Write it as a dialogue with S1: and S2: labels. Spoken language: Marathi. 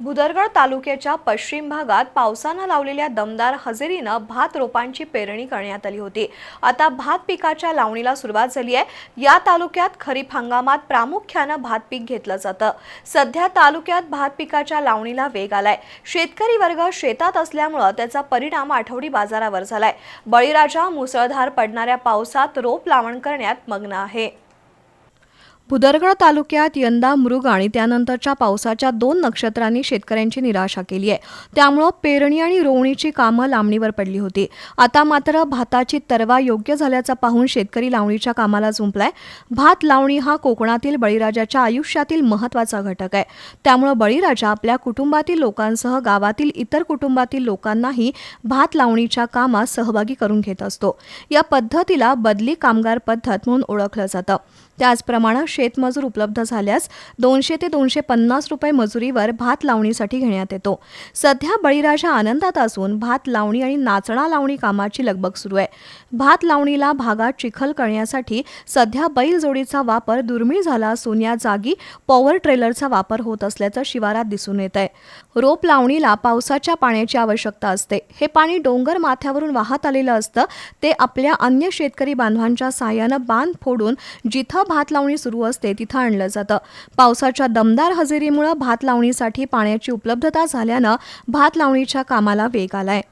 S1: भुदरगड तालुक्याच्या पश्चिम भागात पावसानं लावलेल्या दमदार हजेरीनं भात रोपांची पेरणी करण्यात आली होती. आता भात पिकाच्या लावणीला सुरुवात झाली आहे. या तालुक्यात खरीप हंगामात प्रामुख्यानं भात पीक घेतलं जातं. सध्या तालुक्यात भात पिकाच्या लावणीला वेग आलाय. शेतकरी वर्ग शेतात असल्यामुळं त्याचा परिणाम आठवडी बाजारावर झालाय. बळीराजा मुसळधार पडणाऱ्या पावसात रोप लावण करण्यात मग्न आहे. भुदरगड तालुक्यात यंदा मृग आणि त्यानंतरच्या पावसाच्या दोन नक्षत्रांनी शेतकऱ्यांची निराशा केली आहे. त्यामुळं पेरणी आणि रोवणीची कामं लांबणीवर पडली होती. आता मात्र भाताची तरवा योग्य झाल्याचं पाहून शेतकरी लावणीच्या कामाला झुंपलाय. भात लावणी हा कोकणातील बळीराजाच्या आयुष्यातील महत्त्वाचा घटक आहे. त्यामुळं बळीराजा आपल्या कुटुंबातील लोकांसह गावातील इतर कुटुंबातील लोकांनाही भात लावणीच्या कामात सहभागी करून घेत असतो. या पद्धतीला बदली कामगार पद्धत म्हणून ओळखलं जातं. त्याचप्रमाणे शेतमजूर उपलब्ध झाल्यास दोनशे ते दोनशे पन्नास रुपये मजुरीवर भात लावणीसाठी घेण्यात येतो. सध्या बळीराजा आनंदात असून भात लावणी आणि नाचणा लावणी कामाची लगबग सुरू आहे. भात लावणीला भागात चिखल करण्यासाठी सध्या बैल जोडीचा वापर दुर्मिळ झाला असून या जागी पॉवर ट्रेलरचा वापर होत असल्याचं शिवारात दिसून येत आहे. रोप लावणीला पावसाच्या पाण्याची आवश्यकता असते. हे पाणी डोंगर माथ्यावरून वाहत आलेलं असतं. ते आपल्या अन्य शेतकरी बांधवांच्या सहाय्यानं बांध फोडून जिथं भात लावणी सुरू असते तिथं आणलं जातं. पावसाच्या दमदार हजेरीमुळं भात लावणीसाठी पाण्याची उपलब्धता झाल्यानं भात लावणीच्या कामाला वेग आलाय.